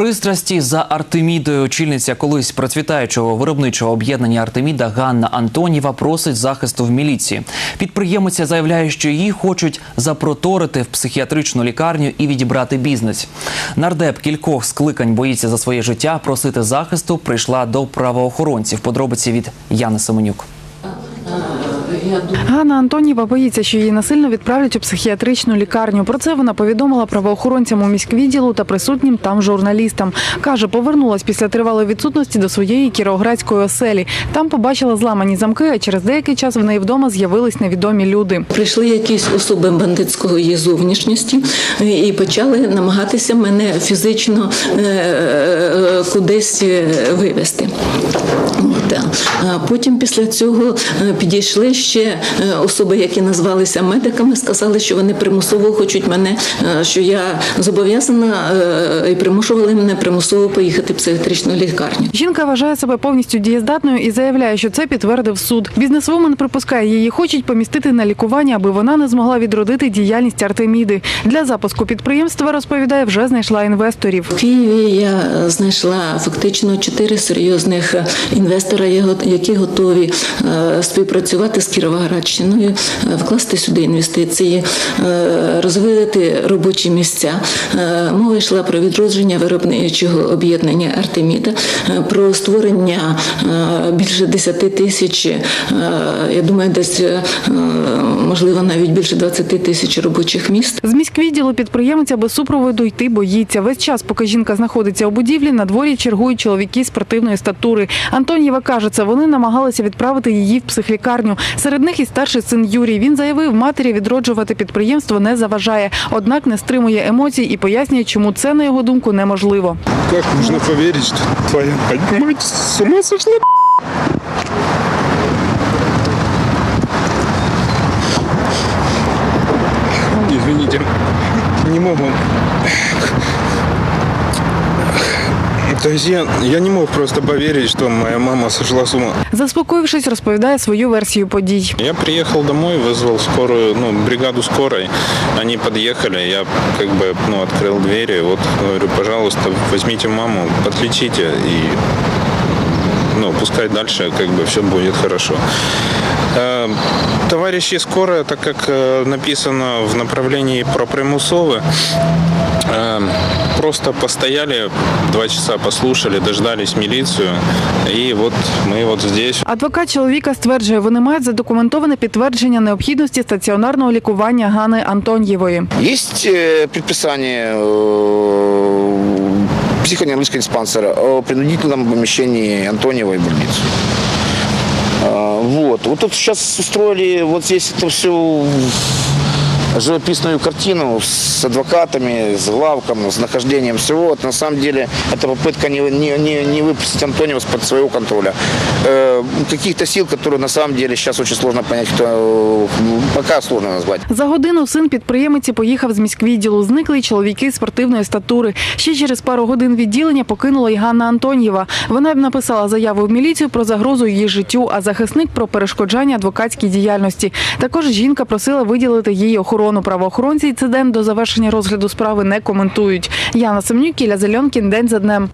Пристрасті за Артемідою очільниця колись процвітаючого виробничого об'єднання Артеміда Ганна Антоніва просить захисту в міліції. Підприємиця заявляє, що її хочуть запроторити в психіатричну лікарню і відібрати бізнес. Нардеп кількох скликань боїться за своє життя. Просити захисту прийшла до правоохоронців. Подробиці від Яни Семенюк. Ганна Антоніва боїться, що її насильно відправлять у психіатричну лікарню. Про це вона повідомила правоохоронцям у міськвідділу та присутнім там журналістам. Каже, повернулась після тривалої відсутності до своєї кіровоградської оселі. Там побачила зламані замки, а через деякий час в неї вдома з'явились невідомі люди. Прийшли якісь особи бандитської зовнішності і почали намагатися мене фізично е, е, кудись е. От, е. А потім після цього е, підійшли ще е, особи, які назвалися медиками, сказали, що вони примусово хочуть мене, е, що я зобов'язана і примушували мене примусово поїхати в психіатричну лікарню. Жінка вважає себе повністю дієздатною і заявляє, що це підтвердив суд. Бізнесвумен припускає, її хочуть помістити на лікування, аби вона не змогла відродити діяльність Артеміди. Для запуску підприємства розповідає, вже знайшла інвесторів. В Києві я знайшла фактично чотири серйозних інвестора, які готові е, співпрацювати з Кіровоградщиною, е, вкласти сюди інвестиції, е, розвивати робочі місця. Мова йшла про відродження виробничого об'єднання Артеміда, про створення більше 10 тисяч, я думаю, десь можливо навіть більше 20 тисяч робочих місць. З міськвідділу підприємиця без супроводу йти боїться. Весь час, поки жінка знаходиться у будівлі, на дворі чергують чоловіки спортивної статури. Антонієва каже, це вони намагалися відправити її в психлікарню. Серед них і старший син Юрій. Він заявив, матері відроджувати підприємство не заважає, однак не стримує емоцій і пояснює, чому це на його думку неможливо. Як можна повірити, що твоя мать ума сошла? То есть я, я не мог просто поверить, что моя мама сошла с ума. Заспокоївшись, розповідає свою версію подій. Я приехал домой, вызвал скорую, ну, бригаду скорой. Они подъехали, я как бы, ну, открыл двери. Вот говорю, пожалуйста, возьмите маму, подлечите и ну, пускай дальше как бы все будет хорошо. Э, Товарищи скорая, так как э, написано в направлении про примусовы, э, просто постояли, два часа послушали, дождались милицию, и вот мы вот здесь. Адвокат чоловіка стверджує, вони мають задокументоване підтвердження необхідності стаціонарного лікування Гани Антоньєвої. Есть э, предписание э, психоневрологического диспансера о принудительном помещении Антониевой в больницу. А, Вот. Вот тут сейчас устроили вот здесь это все живописную картину с адвокатами, с главком, с нахождением всего. Вот на самом деле это попытка не, не, не, не выпустить Антониева из-под своего контроля. Э, каких-то сил, которые на самом деле сейчас очень сложно понять, кто, э, пока сложно назвать. За годину син підприємиці поїхав з міськвідділу. Зникли й чоловіки спортивної статури. Ще через пару годин відділення покинула й Ганна Антоньєва. Вона б написала заяву в міліцію про загрозу її життю, а захисник про перешкоджання адвокатській діяльності. Також жінка просила виділити їй охорону. Правоохоронці інцидент до завершення розгляду справи не коментують. Яна Семнюк, Ілля Зельонкін, день за днем.